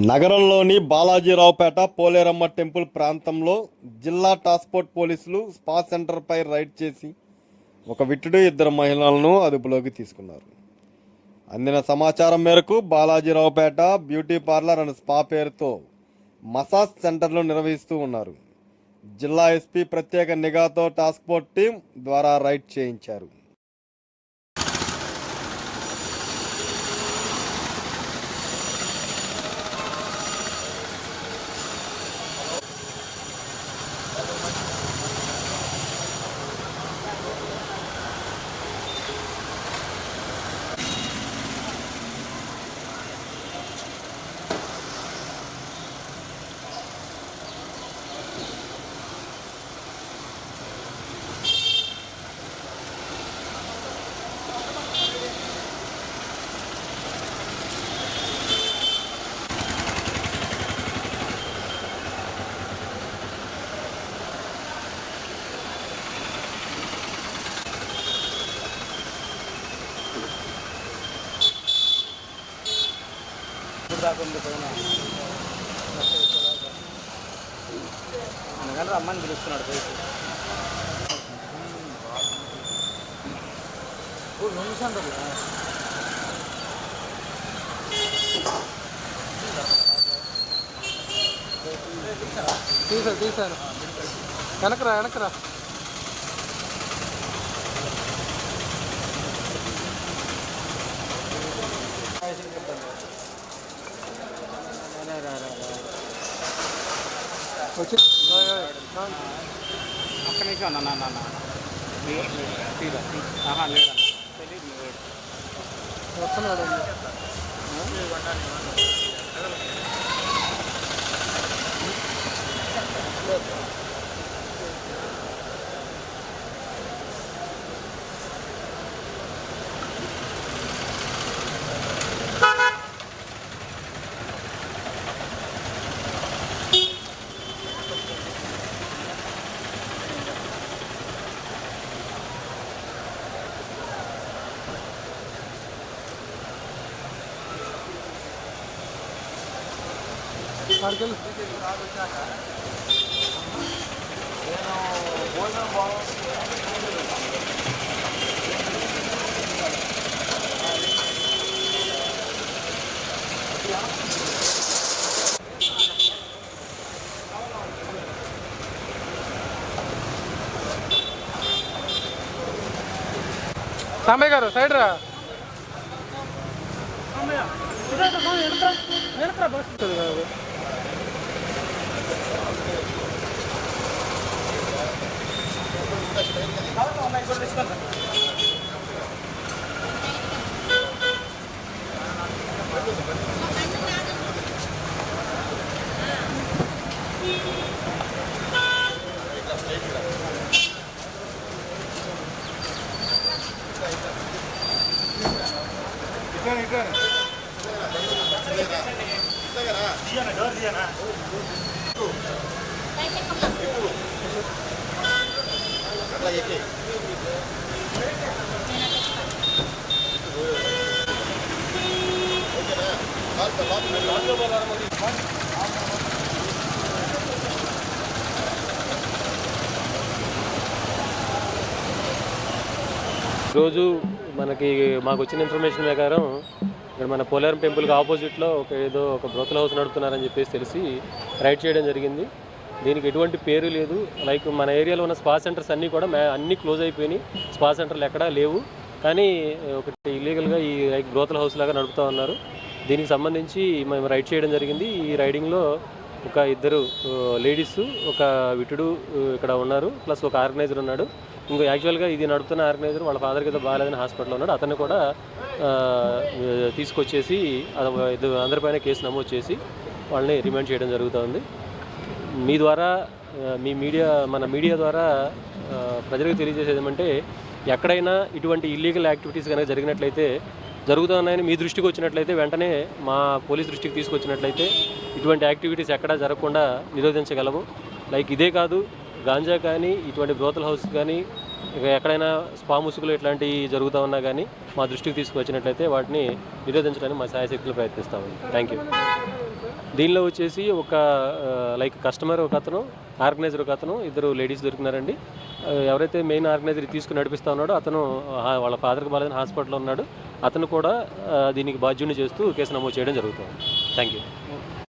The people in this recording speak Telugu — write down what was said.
నగరంలోని బాలాజీరావుపేట పోలేరమ్మ టెంపుల్ ప్రాంతంలో జిల్లా టాస్పోర్ట్ పోలీసులు స్పా సెంటర్పై రైడ్ చేసి ఒక విట్టుడు ఇద్దరు మహిళలను అదుపులోకి తీసుకున్నారు. అందిన సమాచారం మేరకు Balajiraopet beauty parlour and spa పేరుతో మసాజ్ సెంటర్లు నిర్వహిస్తూ ఉన్నారు. జిల్లా ఎస్పీ ప్రత్యేక నిఘాతో టాస్క్ ఫోర్స్ టీం ద్వారా రైడ్ చేయించారు. అందుకని రమ్మని పిలుస్తున్నాడు పోయి రెండు సెంటర్లు తీసాను తీసాను వెనకరా వెనకరా వచ్చి ఒక్క నిమిషం అన్న నాన్న అన్న తీరా ఆహా లేడు వస్తున్నాడు ఆడికెళ్ళి సాంబయ్య గారు సైడ్ రా? Diana, Diana. Diana. ఈరోజు మనకి మాకు వచ్చిన ఇన్ఫర్మేషన్ ప్రకారం ఇక్కడ మన పోలేరం టెంపుల్కి ఆపోజిట్లో ఒక ఏదో ఒక బ్రోకల్ హౌస్ నడుపుతున్నారని చెప్పేసి తెలిసి రైడ్ చేయడం జరిగింది. దీనికి ఎటువంటి పేరు లేదు. లైక్ మన ఏరియాలో ఉన్న స్పా సెంటర్స్ అన్నీ కూడా మే అన్నీ క్లోజ్ అయిపోయినాయి. స్పా సెంటర్లు ఎక్కడా లేవు. కానీ ఒకటి ఇల్లీగల్గా ఈ లైక్ గ్రోతల హౌస్ లాగా నడుపుతూ ఉన్నారు. దీనికి సంబంధించి మేము రైడ్ చేయడం జరిగింది. ఈ రైడింగ్లో ఒక ఇద్దరు లేడీస్ ఒక విటుడు ఇక్కడ ఉన్నారు. ప్లస్ ఒక ఆర్గనైజర్ ఉన్నాడు. ఇంకో యాక్చువల్గా ఇది నడుపుతున్న ఆర్గనైజర్ వాళ్ళ ఫాదర్కి ఏదో బాగాలేదని హాస్పిటల్లో ఉన్నాడు. అతన్ని కూడా తీసుకొచ్చేసి అది- ఇద్దరు అందరిపైన కేసు నమోదు చేసి వాళ్ళని రిమాండ్ చేయడం జరుగుతుంది మీ ద్వారా మీ మీడియా మన మీడియా ద్వారా ప్రజలకు తెలియజేసేది ఏమంటే ఎక్కడైనా ఇటువంటి ఇల్లీగల్ యాక్టివిటీస్ కనుక జరిగినట్లయితే జరుగుతున్నాయని మీ దృష్టికి వచ్చినట్లయితే వెంటనే మా పోలీస్ దృష్టికి తీసుకొచ్చినట్లయితే ఇటువంటి యాక్టివిటీస్ ఎక్కడా జరగకుండా నిరోధించగలము. లైక్ ఇదే కాదు గాంజా కానీ ఇటువంటి బ్రోతల్ హౌస్ కానీ ఇక ఎక్కడైనా స్పా ముసుగులు ఇట్లాంటివి జరుగుతూ ఉన్నా కానీ మా దృష్టికి తీసుకువచ్చినట్లయితే వాటిని నిరోధించడానికి మా సాయశక్తులు ప్రయత్నిస్తామండి థ్యాంక్ యూ దీనిలో వచ్చేసి ఒక లైక్ కస్టమర్ ఒక అతను ఆర్గనైజర్ ఒక అతను ఇద్దరు లేడీస్ దొరికినారండి. ఎవరైతే మెయిన్ ఆర్గనైజర్ తీసుకుని నడిపిస్తా ఉన్నాడో అతను వాళ్ళ ఫాదర్కి బాగాలేదని హాస్పిటల్లో ఉన్నాడు. అతను కూడా దీనికి బాధ్యుని చేస్తూ కేసు నమోదు చేయడం జరుగుతుంది. Thank you